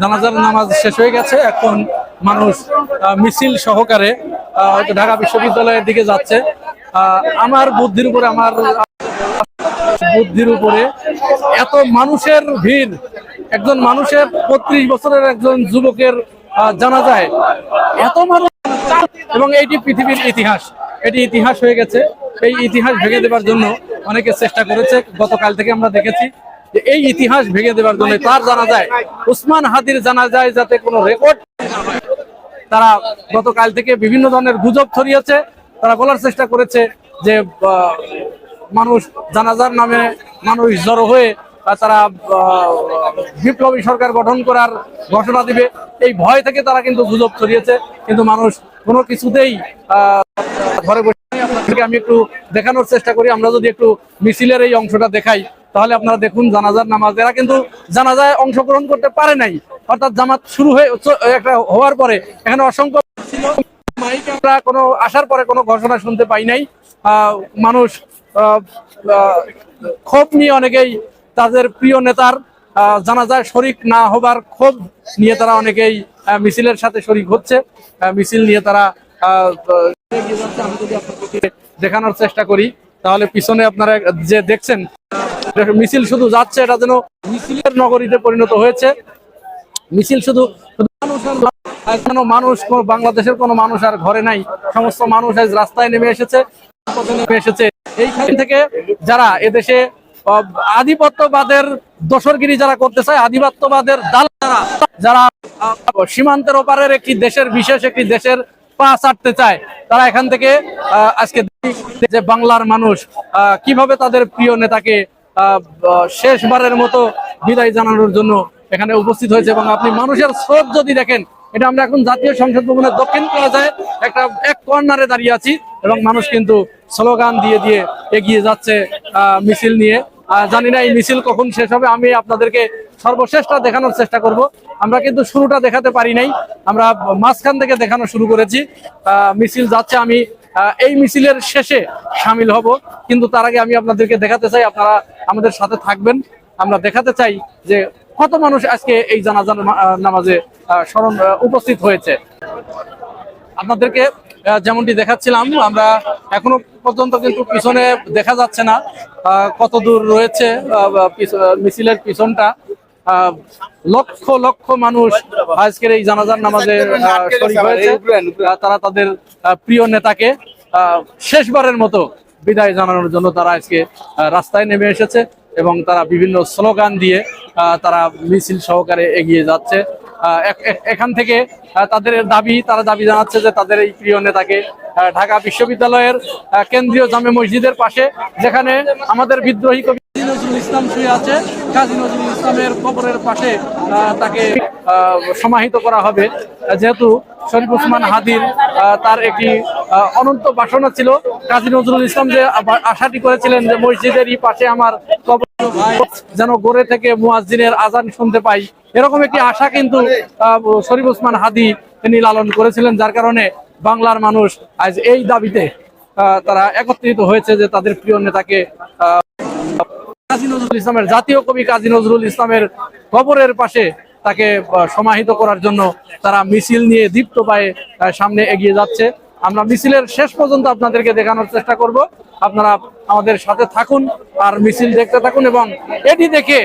জানাজার নামাজ শেষ হয়ে গেছে। এখন মানুষ মিছিল সহকারে ঢাকা বিশ্ববিদ্যালয়ের দিকে যাচ্ছে। আমার বুদ্ধির উপরে, আমার বুদ্ধির উপরে এত মানুষের ভিড়। একজন মানুষের বত্রিশ বছরের একজন যুবকের জানা যায়। এত মানুষ এবং এইটি পৃথিবীর ইতিহাস। এটি ইতিহাস হয়ে গেছে। এই ইতিহাস ভেঙে দেবার জন্য অনেকে চেষ্টা করেছে। গতকাল থেকে আমরা দেখেছি। যে এই ইতিহাস ভেঙে দেবার জন্য তার জানা যায়, উসমান হাদির জানা যায় যাতে কোনো রেকর্ড তারা গতকাল থেকে বিভিন্ন ধরনের গুজব ছড়িয়েছে। তারা বলার চেষ্টা করেছে যে মানুষ জানাজার নামে মানুষ জড়ো হয়ে তারা বিপ্লবী সরকার গঠন করার ঘোষণা দিবে। এই ভয় থেকে তারা কিন্তু গুজব ছড়িয়েছে। কিন্তু মানুষ কোনো কিছুতেই ঘরে বসে আমি একটু দেখানোর চেষ্টা করি। আমরা যদি একটু মিছিলের এই অংশটা দেখাই। তাহলে আপনারা দেখুন জানাজার নামাজ। এরা কিন্তু জানাজায় অংশগ্রহণ করতে পারে নাই। অর্থাৎ জামাত শুরু হয়ে একটা হওয়ার পরে এখানে অসংখ্য আমরা কোনো আসার পরে কোনো ঘোষণা শুনতে পাই নাই। মানুষ ক্ষোভ নিয়ে অনেকেই তাদের প্রিয় নেতার জানাজায় শরিক না হবার ক্ষোভ নিয়ে তারা অনেকেই মিছিলের সাথে শরিক হচ্ছে। মিছিল নিয়ে তারা দেখানোর চেষ্টা করি। তাহলে পিছনে আপনারা যে দেখছেন মিছিল শুধু যাচ্ছে, এটা যেন মিছিলের নগরীতে পরিণত হয়েছে। মিছিল শুধু কোনো মানুষ বাংলাদেশের কোনো মানুষ আর ঘরে নাই। সমস্ত মানুষ আজ রাস্তায় নেমে এসেছে নেমে এসেছে। এইখান থেকে যারা এদেশে আধিপত্যবাদের দোসরগিরি যারা করতে চায়, আধিপত্যবাদের দাল যারা যারা সীমান্তের ওপারের একটি দেশের, বিশেষ একটি দেশের পা চাটতে চায়, তারা এখান থেকে আজকে যে বাংলার মানুষ কীভাবে তাদের প্রিয় নেতাকে শেষবারের মতো বিদায় জানানোর জন্য এখানে উপস্থিত হয়েছে এবং আপনি মানুষের স্রোত যদি দেখেন, এটা আমরা এখন জাতীয় সংসদ ভবনের দক্ষিণ প্লাজায় একটা এক কর্নারে দাঁড়িয়ে আছি এবং মানুষ কিন্তু স্লোগান দিয়ে দিয়ে এগিয়ে যাচ্ছে মিছিল নিয়ে। জানি না এই মিছিল কখন শেষ হবে, আমি আপনাদেরকে সর্বশেষটা দেখানোর চেষ্টা করব। আমরা কিন্তু শুরুটা দেখাতে পারি নাই, আমরা মাঝখান থেকে দেখানো শুরু করেছি। মিছিল যাচ্ছে, আমি এই মিছিলের শেষে সামিল হব। কিন্তু তার আগে আমি আপনাদেরকে দেখাতে চাই, আপনারা আমাদের সাথে থাকবেন। আমরা দেখাতে চাই যে কত মানুষ আজকে এই জানাজান নামাজে স্মরণ উপস্থিত হয়েছে। আপনাদেরকে যেমনটি দেখাচ্ছিলাম, আমরা এখনও পর্যন্ত কিন্তু পিছনে দেখা যাচ্ছে না কত দূর রয়েছে মিছিলের পিছনটা। লক্ষ লক্ষ মানুষ আজকের এই জানাজার নামাজে তারা তাদের প্রিয় নেতাকে শেষবারের মতো বিদায় জানানোর জন্য তারা আজকে রাস্তায় নেমে এসেছে এবং তারা বিভিন্ন স্লোগান দিয়ে তারা মিছিল সহকারে এগিয়ে যাচ্ছে। এখান থেকে তাদের দাবি, তারা দাবি জানাচ্ছে যে তাদের এই প্রিয় নেতাকে ঢাকা বিশ্ববিদ্যালয়ের কেন্দ্রীয় জামে মসজিদের পাশে, যেখানে আমাদের বিদ্রোহী কবি নজরুল ইসলাম শুয়ে আছে। কাজী নজরুল ইসলামের কবরের পাশে তাকে সমাহিত করা হবে। যেহেতু শরীফ হাদির তার একটি অনন্ত বাসনা ছিল, কাজী নজরুল ইসলাম যে আশাটি করেছিলেন যে মসজিদেরই পাশে আমার কবর যেন গড়ে থেকে মুয়াজ্জিনের আজান শুনতে পাই, এরকম একটি আশা কিন্তু শরীফ ওসমান হাদি তিনি লালন করেছিলেন, যার কারণে বাংলার মানুষ আজ এই দাবিতে তারা একত্রিত হয়েছে যে তাদের প্রিয় নেতাকে কাজী নজরুল ইসলামের জাতীয় কবি কাজী নজরুল ইসলামের কবরের পাশে তাকে সমাহিত করার জন্য তারা মিছিল নিয়ে দীপ্ত পায়ে সামনে এগিয়ে যাচ্ছে। আমরা মিছিলের শেষ পর্যন্ত আপনাদেরকে দেখানোর চেষ্টা করব। আপনারা আমাদের সাথে থাকুন আর মিছিল দেখতে থাকুন এবং এটি দেখে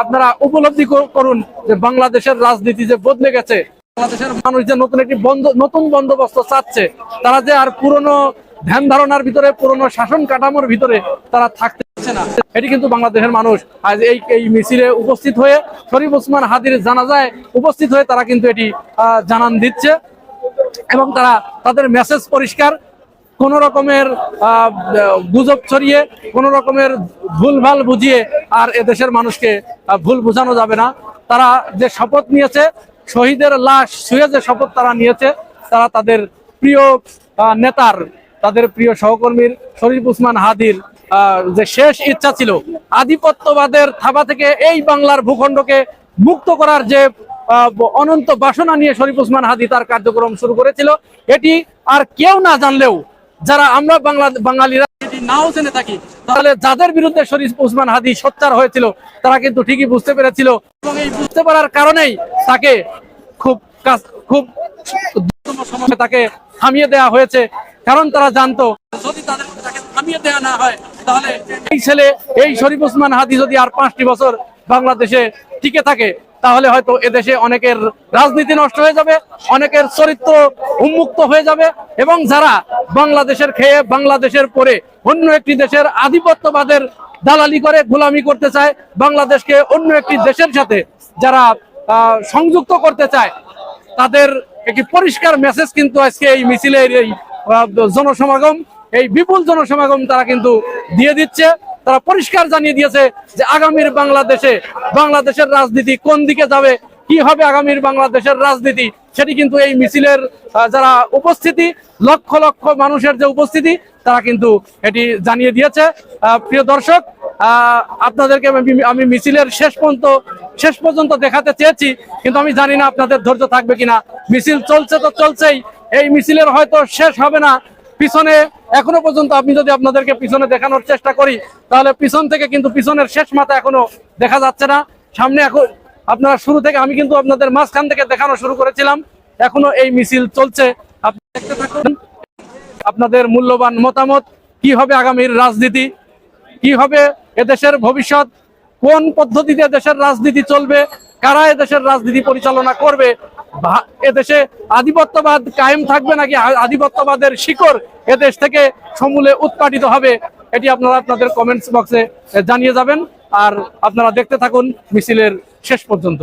আপনারা উপলব্ধি করুন যে বাংলাদেশের রাজনীতি যে বদলে গেছে বাংলাদেশের মানুষ যে নতুন একটি বন্ধ, নতুন বন্দোবস্ত চাচ্ছে, তারা যে আর পুরনো ধ্যান ধারণার ভিতরে, পুরনো শাসন কাঠামোর ভিতরে তারা থাকতে এটি কিন্তু বাংলাদেশের মানুষ আজ এই এই মিছিলে উপস্থিত হয়ে শরীফ ওসমান হাদির জানাজায় উপস্থিত হয়ে তারা কিন্তু এটি জানান দিচ্ছে এবং তারা তাদের মেসেজ পরিষ্কার, কোন রকমের গুজব ছড়িয়ে, কোন রকমের ভুলভাল বুঝিয়ে আর এদেশের মানুষকে ভুল বোঝানো যাবে না। তারা যে শপথ নিয়েছে শহীদের লাশ ছুঁয়ে যে শপথ তারা নিয়েছে, তারা তাদের প্রিয় নেতার, তাদের প্রিয় সহকর্মীর শরীফ উসমান হাদির যে শেষ ইচ্ছা ছিল, আধিপত্যবাদের থাবা থেকে এই বাংলার ভূখণ্ডকে মুক্ত করার যে অনন্ত বাসনা নিয়ে শরীফ উসমান হাদি তার কার্যক্রম শুরু করেছিল, এটি আর কেউ না জানলেও, যারা আমরা বাংলা, বাঙালিরা নাও জেনে থাকি। তাহলে যাদের বিরুদ্ধে শরীফ উসমান হাদি সোচ্চার হয়েছিল, তারা কিন্তু ঠিকই বুঝতে পেরেছিল এবং এই বুঝতে পারার কারণেই তাকে খুব খুব সময়ে তাকে থামিয়ে দেওয়া হয়েছে। কারণ তারা জানতো, যদি তাদের তাকে থামিয়ে দেওয়া না হয়, তাহলে এই ছেলে, এই শরীফ উসমান হাদি যদি আর পাঁচটি বছর বাংলাদেশে টিকে থাকে তাহলে হয়তো এদেশে অনেকের রাজনীতি নষ্ট হয়ে যাবে, অনেকের চরিত্র উন্মুক্ত হয়ে যাবে এবং যারা বাংলাদেশের খেয়ে বাংলাদেশের পরে অন্য একটি দেশের আধিপত্যবাদের দালালি করে, গোলামি করতে চায়, বাংলাদেশকে অন্য একটি দেশের সাথে যারা সংযুক্ত করতে চায়, তাদের একটি পরিষ্কার মেসেজ কিন্তু আজকে এই মিছিলের এই জনসমাগম, এই বিপুল জনসমাগম তারা কিন্তু দিয়ে দিচ্ছে। তারা পরিষ্কার জানিয়ে দিয়েছে যে আগামীর বাংলাদেশে, বাংলাদেশের রাজনীতি কোন দিকে যাবে, কি হবে আগামীর বাংলাদেশের রাজনীতি, সেটি কিন্তু এই মিছিলের যারা উপস্থিতি, লক্ষ লক্ষ মানুষের যে উপস্থিতি, তারা কিন্তু এটি জানিয়ে দিয়েছে। প্রিয় দর্শক আপনাদেরকে আমি মিছিলের শেষ পর্যন্ত শেষ পর্যন্ত দেখাতে চেয়েছি, কিন্তু আমি জানি না আপনাদের ধৈর্য থাকবে কিনা। মিছিল চলছে তো চলছেই, এই মিছিলের হয়তো শেষ হবে না পিছনে, এখনও পর্যন্ত আমি যদি আপনাদেরকে পিছনে দেখানোর চেষ্টা করি, তাহলে পিছন থেকে কিন্তু পিছনের শেষ মাথা এখনও দেখা যাচ্ছে না। সামনে এখন, আপনারা শুরু থেকে, আমি কিন্তু আপনাদের মাঝখান থেকে দেখানো শুরু করেছিলাম। এখনও এই মিছিল চলছে। আপনি দেখতে থাকুন, আপনাদের মূল্যবান মতামত কি হবে আগামীর রাজনীতি কি হবে এদেশের ভবিষ্যৎ, কোন পদ্ধতিতে দেশের রাজনীতি চলবে, কারা এদেশের রাজনীতি পরিচালনা করবে এদেশে আধিপত্যবাদ কায়েম থাকবে নাকি আধিপত্যবাদের শিকড় এদেশ থেকে সমূলে উৎপাটিত হবে, এটি আপনারা আপনাদের কমেন্টস বক্সে জানিয়ে যাবেন। আর আপনারা দেখতে থাকুন মিছিলের শেষ পর্যন্ত।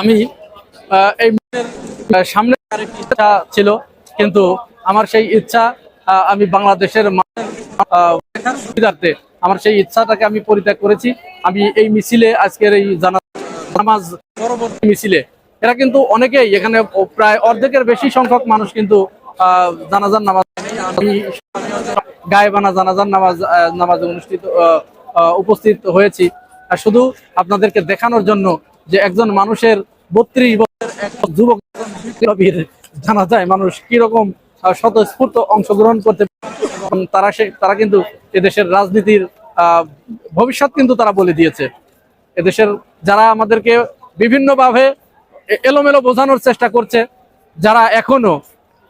আমি এই সামনে ইচ্ছা ছিল কিন্তু আমার সেই ইচ্ছা আমি বাংলাদেশের সুবিধার্থে আমার সেই ইচ্ছাটাকে আমি পরিত্যাগ করেছি। আমি এই মিছিলে আজকের এই জানা নামাজ পরবর্তী মিছিলে। এরা কিন্তু অনেকেই এখানে প্রায় অর্ধেকের বেশি সংখ্যক মানুষ কিন্তু আহ, জানাজার নামাজ গায়েবানা জানাজার নামাজ নামাজে অনুষ্ঠিত উপস্থিত হয়েছি। শুধু আপনাদেরকে দেখানোর জন্য যে একজন মানুষের বত্রিশ বছরের এক যুবক জানা যায় মানুষ কীরকম স্বতঃস্ফূর্ত অংশগ্রহণ করতে তারা সে, তারা কিন্তু এদেশের রাজনীতির ভবিষ্যৎ কিন্তু তারা বলে দিয়েছে। এদেশের যারা আমাদেরকে বিভিন্নভাবে এলোমেলো বোঝানোর চেষ্টা করছে, যারা এখনও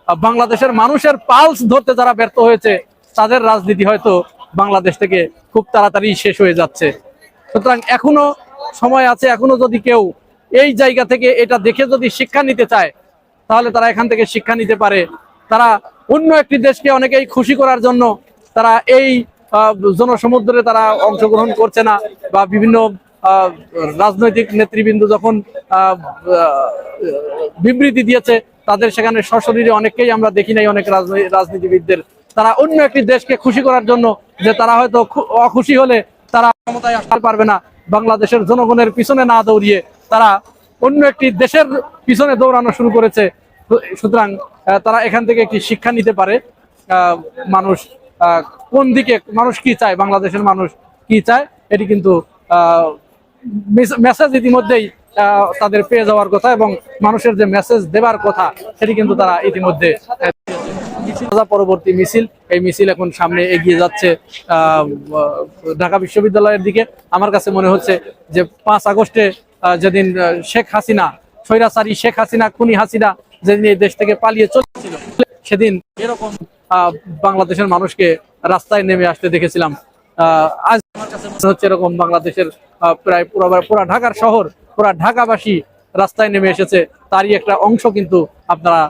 বাংলাদেশের মানুষের পালস ধরতে যারা ব্যর্থ হয়েছে, তাদের রাজনীতি হয়তো বাংলাদেশ থেকে খুব তাড়াতাড়ি শেষ হয়ে যাচ্ছে। সুতরাং এখনও সময় আছে, এখনও যদি কেউ এই জায়গা থেকে এটা দেখে যদি শিক্ষা নিতে চায়, তাহলে তারা এখান থেকে শিক্ষা নিতে পারে। তারা অন্য একটি দেশকে অনেকেই খুশি করার জন্য তারা এই জনসমুদ্রে তারা অংশগ্রহণ করছে না বা বিভিন্ন রাজনৈতিক নেতৃবৃন্দ যখন বিবৃতি দিয়েছে, তাদের সেখানে সশরীরে অনেককেই আমরা দেখি নাই, অনেক রাজনৈ- রাজনীতিবিদদের। তারা অন্য একটি দেশকে খুশি করার জন্য যে তারা হয়তো অখুশি হলে তারা ক্ষমতায় আসতে পারবে না। বাংলাদেশের জনগণের পিছনে না দৌড়িয়ে তারা অন্য একটি দেশের পিছনে দৌড়ানো শুরু করেছে। সুতরাং তারা এখান থেকে একটি শিক্ষা নিতে পারে? মানুষ কোন দিকে, মানুষ কি চায়? বাংলাদেশের মানুষ কি চায়? এটি কিন্তু মেসেজ ইতিমধ্যেই তাদের পেয়ে যাওয়ার কথা এবং মানুষের যে মেসেজ দেবার কথা, সেটি কিন্তু তারা ইতিমধ্যে আহ, পরবর্তী মিছিল। এই মিছিল এখন সামনে এগিয়ে যাচ্ছে ঢাকা বিশ্ববিদ্যালয়ের দিকে। আমার কাছে মনে হচ্ছে যে পাঁচ আগস্টে যেদিন শেখ হাসিনা স্বৈরাচারী শেখ হাসিনা খুনি হাসিনা যেদিন এই দেশ থেকে পালিয়ে চলেছিল সেদিন এরকম বাংলাদেশের মানুষকে রাস্তায় নেমে আসতে দেখেছিলাম। আজ আমার কাছে মনে হচ্ছে এরকম বাংলাদেশের প্রায় পুরো পুরা ঢাকার শহর পুরা ঢাকাবাসী রাস্তায় নেমে এসেছে। তারই একটা অংশ কিন্তু আপনারা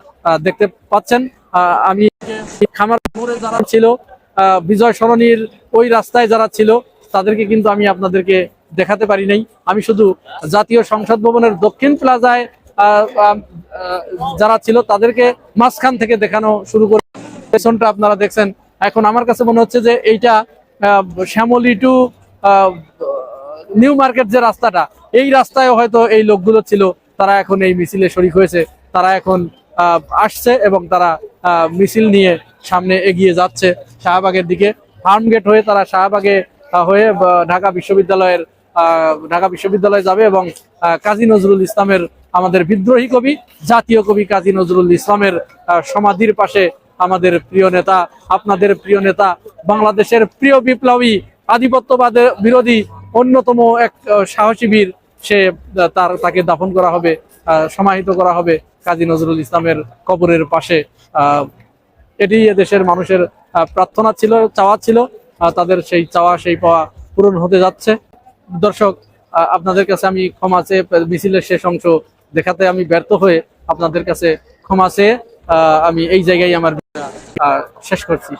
দেখতে পাচ্ছেন। আমি খামার যারা ছিল বিজয় সরণির ওই রাস্তায় যারা ছিল, তাদেরকে কিন্তু আমি আপনাদেরকে দেখাতে পারি নাই। আমি শুধু জাতীয় সংসদ ভবনের দক্ষিণ প্লাজায় যারা ছিল, তাদেরকে মাঝখান থেকে দেখানো শুরু করে পেছনটা আপনারা দেখছেন। এখন আমার কাছে মনে হচ্ছে যে এইটা শ্যামলী টু নিউ মার্কেট যে রাস্তাটা, এই রাস্তায় হয়তো এই লোকগুলো ছিল, তারা এখন এই মিছিলে শরিক হয়েছে। তারা এখন আসছে এবং তারা মিছিল নিয়ে সামনে এগিয়ে যাচ্ছে শাহবাগের দিকে। ফার্ম গেট হয়ে তারা শাহবাগে হয়ে ঢাকা বিশ্ববিদ্যালয়ের ঢাকা বিশ্ববিদ্যালয়ে যাবে এবং কাজী নজরুল ইসলামের আমাদের বিদ্রোহী কবি, জাতীয় কবি কাজী নজরুল ইসলামের সমাধির পাশে আমাদের প্রিয় নেতা, আপনাদের প্রিয় নেতা, বাংলাদেশের প্রিয় বিপ্লবী আধিপত্যবাদের বিরোধী, অন্যতম এক সাহসী বীর, সে তার, তাকে দাফন করা হবে সমাহিত করা হবে। কাজী নজরুল ইসলামের কবরের পাশে এটি দেশের মানুষের প্রার্থনা ছিল, চাওয়া ছিল তাদের সেই চাওয়া, সেই পাওয়া পূরণ হতে যাচ্ছে। দর্শক আপনাদের কাছে আমি ক্ষমা চেয়ে, মিছিলের শেষ অংশ দেখাতে আমি ব্যর্থ হয়ে আপনাদের কাছে ক্ষমা চেয়ে আমি এই জায়গায় আমার শেষ করছি।